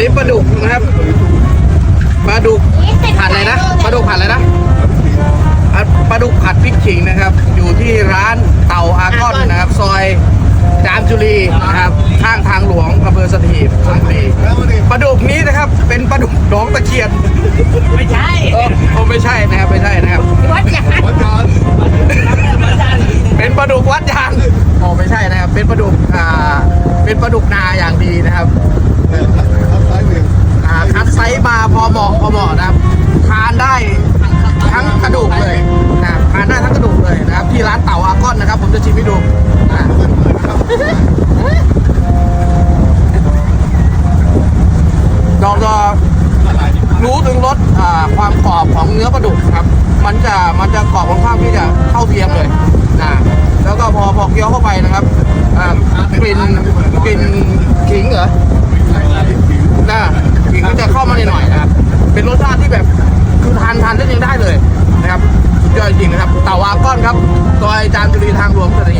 นี้ปลาดุกนะครับปลาดุกผัดอะไรนะปลาดุกผัดอะไรนะปลาดุกผัดพริกขิงนะครับ อยู่ที่ร้านเต่าอากอนนะครับ ซอยจามจุรีนะครับข้างทางหลวงอำเภอสถีบชลบุรีปลาดุกนี้นะครับ เป็นปลาดุกหองตะเคียนไม่ใช่โอไม่ใช่นะครับไม่ใช่นะครับวัดยางเป็นปลาดุกวัดยานโอไม่ใช่นะครับ เป็นปลาดุกอ่าเป็นปลาดุกนาอย่างดีนะครับ อาก้อนนะครับผมจะชิมให้ดูอ่าดอกดอรู้ถึงรสอ่าความกรอบของเนื้อปลาดุกครับ มันจะมันจะกรอบค่อนข้างที่จะเท่าเทียมเลยนะแล้วก็พอพอเคี้ยวเข้าไปนะครับอ่ากลิ่นกลิ่นขิงเหรอนะขิงก็จะเข้ามาหน่อยๆนะครับเป็นรสชาติที่แบบคือทานทานได้ยังได้เลยนะครับสุดยอดจริงๆนะครับเต่าวาก้อนครับ ซอยจามจุรีทางหลวงสัตหี